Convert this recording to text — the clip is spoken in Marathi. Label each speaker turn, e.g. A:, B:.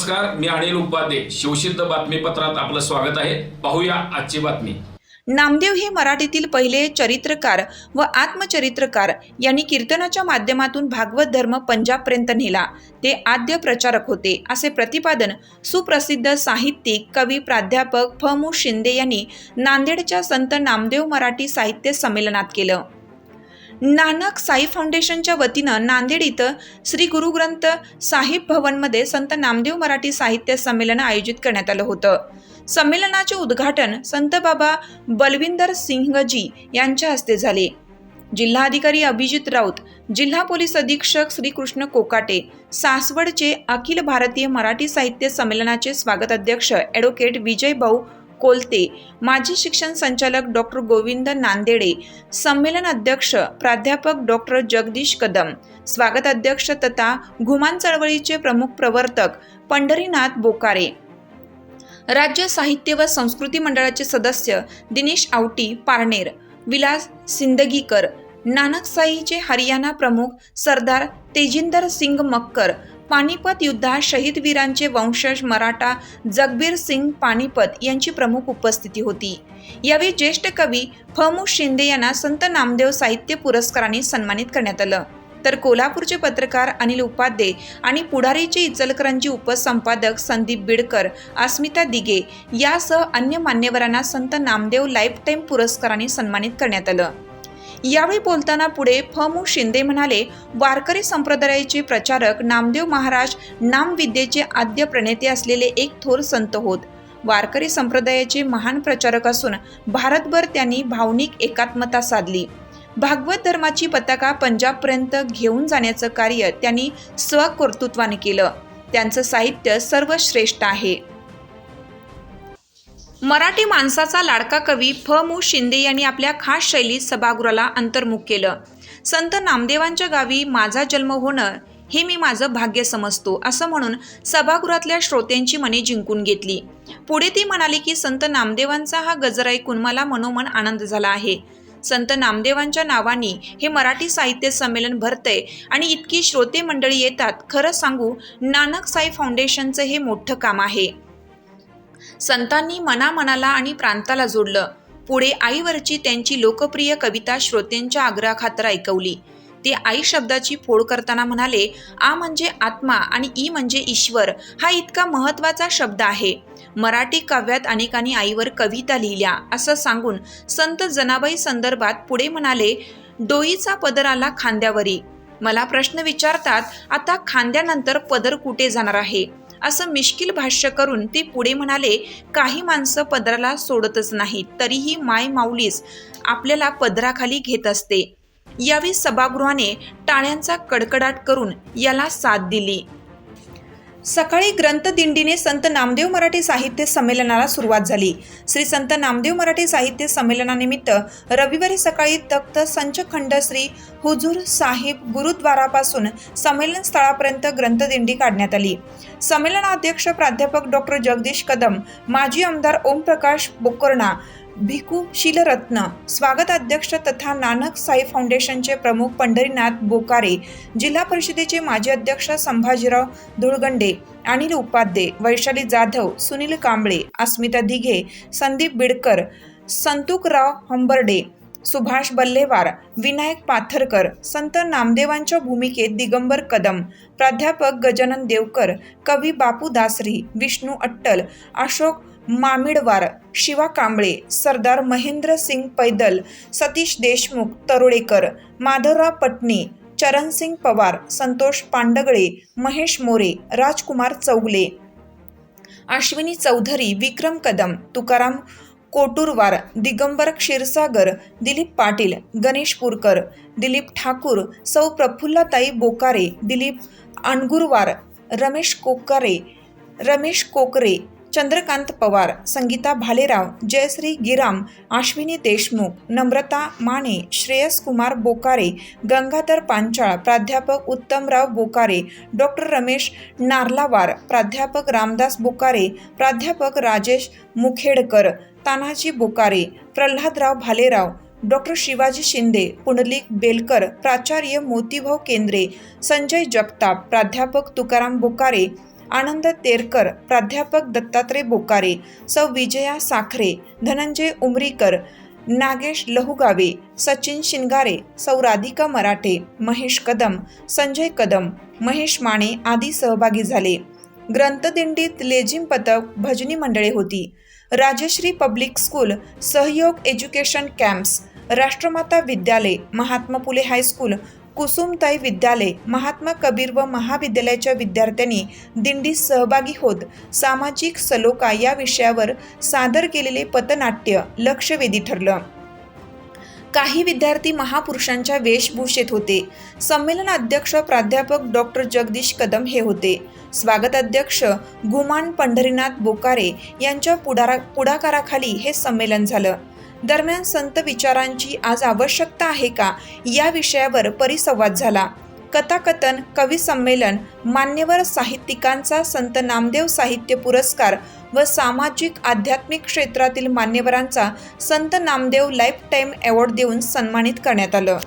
A: नमस्कार मी अनिल उपाध्ये शिवसिद्ध बातमीपत्रात आपलं स्वागत आहे. पाहूया आजची बातमी.
B: नामदेव हे मराठीतील पहिले चरित्रकार व आत्मचरित्रकार. यांनी कीर्तनाच्या माध्यमातून भागवत धर्म पंजाबपर्यंत नेला. ते आद्य प्रचारक होते असे प्रतिपादन सुप्रसिद्ध साहित्यिक कवी प्राध्यापक फ शिंदे यांनी नांदेडच्या संत नामदेव मराठी साहित्य संमेलनात केलं. नानक साई फाउंडेशनच्या वतीनं नांदेड इथं श्री गुरुग्रंथ साहिब भवनमध्ये संत नामदेव मराठी साहित्य संमेलन आयोजित करण्यात आलं होतं. संमेलनाचे उद्घाटन संत बाबा बलविंदर सिंहजी यांच्या हस्ते झाले. जिल्हाधिकारी अभिजित राऊत जिल्हा पोलीस अधीक्षक श्रीकृष्ण कोकाटे सासवडचे अखिल भारतीय मराठी साहित्य संमेलनाचे स्वागत अध्यक्ष ॲडव्होकेट विजय भाऊ कोलते. माजी शिक्षण संचालक डॉक्टर गोविंद नांदेडे संमेलन अध्यक्ष प्राध्यापक डॉक्टर जगदीश कदम स्वागत अध्यक्ष तथा घुमान चळवळीचे प्रमुख प्रवर्तक पंढरीनाथ बोकारे. राज्य साहित्य व संस्कृती मंडळाचे सदस्य दिनेश आवटी पारनेर विलास सिंदगीकर नानकसाईचे हरियाणा प्रमुख सरदार तेजिंदर सिंग मक्कर पानिपत युद्धात शहीद वीरांचे वंशज मराठा जगबीर सिंग पानिपत यांची प्रमुख उपस्थिती होती. यावेळी ज्येष्ठ कवी फमू शिंदे यांना संत नामदेव साहित्य पुरस्काराने सन्मानित करण्यात आलं. तर कोल्हापूरचे पत्रकार अनिल उपाध्ये आणि पुढारीचे इचलकरांचे उपसंपादक संदीप बिडकर अस्मिता दिगे यासह अन्य मान्यवरांना संत नामदेव लाईफ टाईम पुरस्काराने सन्मानित करण्यात आलं. यावेळी बोलताना पुढे फ. शिंदे म्हणाले वारकरी संप्रदायाचे प्रचारक नामदेव महाराज नामविद्येचे आद्य प्रणेते असलेले एक थोर संत होत. वारकरी संप्रदायाचे महान प्रचारक असून भारतभर त्यांनी भावनिक एकात्मता साधली. भागवत धर्माची पताका पंजाबपर्यंत घेऊन जाण्याचं कार्य त्यांनी स्वकर्तृत्वाने केलं. त्यांचं साहित्य सर्वश्रेष्ठ आहे. मराठी माणसाचा लाडका कवी फ. मु. शिंदे यांनी आपल्या खास शैलीत सभागृहाला अंतर्मुख केलं. संत नामदेवांच्या गावी माझा जन्म होणं हे मी माझं भाग्य समजतो असं म्हणून सभागृहातल्या श्रोत्यांची मने जिंकून घेतली. पुढे ती म्हणाली की संत नामदेवांचा हा गजर ऐकून मला मनोमन आनंद झाला आहे. संत नामदेवांच्या नावानी हे मराठी साहित्य संमेलन भरतंय आणि इतकी श्रोते मंडळी येतात खरं सांगू नानक साई फाउंडेशनचं हे मोठं काम आहे. संतांनी मनामनाला आणि प्रांताला जोडलं. पुढे आईवरची त्यांची लोकप्रिय कविता श्रोत्यांच्या आग्रहाखातर ऐकवली. ते आई शब्दाची फोड करताना म्हणाले आ म्हणजे आत्मा आणि ई म्हणजे ईश्वर हा इतका महत्त्वाचा शब्द आहे. मराठी काव्यात अनेकांनी आईवर कविता लिहिल्या. असं सांगून संत जनाबाई संदर्भात पुढे म्हणाले डोईचा पदर आला खांद्यावरी. मला प्रश्न विचारतात आता खांद्यानंतर पदर कुठे जाणार आहे? असं मिश्किल भाष्य करून ते पुढे म्हणाले काही माणसं पदराला सोडतच नाहीत तरीही माय माऊलीस आपल्याला पदराखाली घेत असते. यावेळी सभागृहाने टाळ्यांचा कडकडाट करून याला साथ दिली. सकाळी ग्रंथदिंडीने संत नामदेव मराठी साहित्य संमेलनाला सुरुवात झाली. श्री संत नामदेव मराठी साहित्य संमेलनानिमित्त रविवारी सकाळी तख्त संचखंड श्री हुजूर साहिब गुरुद्वारापासून संमेलन स्थळापर्यंत ग्रंथदिंडी काढण्यात आली. संमेलनाध्यक्ष प्राध्यापक डॉक्टर जगदीश कदम माजी आमदार ओमप्रकाश बोकर्णा भिकू शीलरत्न स्वागत अध्यक्ष तथा नानक साई फाउंडेशनचे प्रमुख पंढरीनाथ बोकारे जिल्हा परिषदेचे माजी अध्यक्ष संभाजीराव धुळगंडे अनिल उपाध्ये वैशाली जाधव सुनील कांबळे अस्मिता दिघे संदीप बिडकर संतुकराव हंबर्डे सुभाष बल्लेवार विनायक पाथरकर संत नामदेवांच्या भूमिकेत दिगंबर कदम प्राध्यापक गजानन देवकर कवी बापू दासरी विष्णू अट्टल अशोक मामिडवार शिवा कांबळे सरदार महेंद्र सिंग पैदल सतीश देशमुख तरोडेकर माधवराव पटणे चरणसिंग पवार संतोष पांडगळे महेश मोरे राजकुमार चौगले. अश्विनी चौधरी विक्रम कदम तुकाराम कोटुरवार दिगंबर क्षीरसागर दिलीप पाटील गणेश पुरकर दिलीप ठाकूर सौ प्रफुल्लाताई बोकारे दिलीप अणगुरवार रमेश कोकारे रमेश कोकरे चंद्रकांत पवार संगीता भालेराव जयश्री गिराम आश्विनी देशमुख नम्रता माने श्रेयस कुमार बोकारे गंगाधर पांचाळ प्राध्यापक उत्तमराव बोकारे डॉक्टर रमेश नार्लावार प्राध्यापक रामदास बोकारे प्राध्यापक राजेश मुखेडकर तानाजी बोकारे प्रल्हादराव भालेराव डॉक्टर शिवाजी शिंदे पुंडलिक बेलकर प्राचार्य मोतीभाऊ केंद्रे संजय जगताप प्राध्यापक तुकाराम बोकारे आनंद तेरकर प्राध्यापक दत्तात्रय बोकारे सौ विजया साखरे धनंजय उमरीकर नागेश लहुगावे सचिन शिंगारे सौ राधिका मराठे महेश कदम संजय कदम महेश माने आदी सहभागी झाले. ग्रंथदिंडीत लेझिम पथक भजनी मंडळे होती. Rajshri public school Sahyog education camps Rashtramata Vidyalaya Mahatma Phule high school Kusumtai विद्यालय महात्मा कबीर व महाविद्यालयाच्या विद्यार्थ्यांनी दिंडीत सहभागी होत सामाजिक सलोका या विषयावर सादर केलेले पथनाट्य लक्षवेधी ठरलं. काही विद्यार्थी महापुरुषांच्या वेशभूषेत होते. संमेलन अध्यक्ष प्राध्यापक डॉक्टर जगदीश कदम हे होते. स्वागत अध्यक्ष गुमान पंढरीनाथ बोकारे यांच्या पुढारा पुढाकाराखाली हे संमेलन झालं. दरम्यान संत विचारांची आज आवश्यकता आहे का? या विषयावर परिसंवाद झाला. कथाकथन कवी संमेलन मान्यवर साहित्यिकांचा संत नामदेव साहित्य पुरस्कार व सामाजिक आध्यात्मिक क्षेत्रातील मान्यवरांचा संत नामदेव लाईफ टाईम अवॉर्ड देऊन सन्मानित करण्यात आलं.